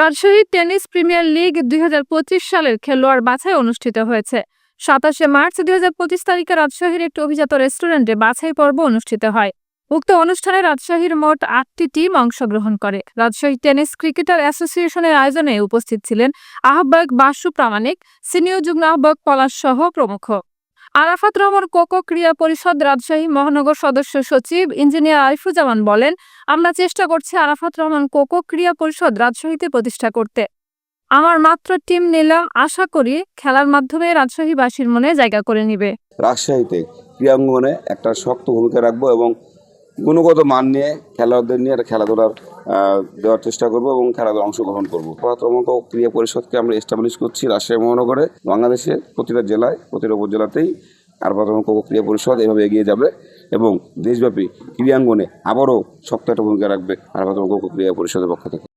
Rajshahi tennis premier league দুই সালের খেলোয়াড় বাছাই অনুষ্ঠিত হয়েছে। সাতাশে মার্চ দুই হাজার পঁচিশ তারিখে রাজশাহীর একটি অভিজাত রেস্টুরেন্টে বাছাই পর্ব অনুষ্ঠিত হয়। উক্ত অনুষ্ঠানে রাজশাহীর মোট আটটি টিম অংশগ্রহণ করে। রাজশাহী টেনিস ক্রিকেটার অ্যাসোসিয়েশনের আয়োজনে উপস্থিত ছিলেন আহ্বায়ক বাসু প্রামাণিক, সিনিয়র যুগ্ম আহ্বায়ক পলাশ সহ প্রমুখ। আরাফাত রহমান কোকো ক্রিয়া পরিষদ রাজশাহী মহানগর সদস্য সচিব ইঞ্জিনিয়ার আরিফুজ্জামান বলেন, আমরা চেষ্টা করছি আরাফাত রহমান কোকো ক্রিয়া পরিষদ রাজশাহীতে প্রতিষ্ঠা করতে। আমার মাত্র টিম নিলাম, আশা করি খেলার মাধ্যমে রাজশাহীবাসীর মনে জায়গা করে নিবে। রাজশাহীতে ক্রিয়াঙ্গনে একটা শক্ত ভূমিকা রাখব এবং গুণগত মান নিয়ে খেলোয়াড়দের নিয়ে একটা খেলাধুলার দেওয়ার চেষ্টা করব এবং খেলাধুলা অংশগ্রহণ করব। প্রথমত ক্রীড়া পরিষদকে আমরা এস্টাবলিশ করছি রাজশাহী মহানগরে, বাংলাদেশে, প্রতিটা জেলায়, প্রতিটা উপজেলাতেই। আর প্রথম ক্রীড়া পরিষদ এভাবে এগিয়ে যাবে এবং দেশব্যাপী ক্রীড়াঙ্গনে আবারও শক্ত একটা ভূমিকা রাখবে। আর প্রথম ক্রিয়া পরিষদের পক্ষ থেকে।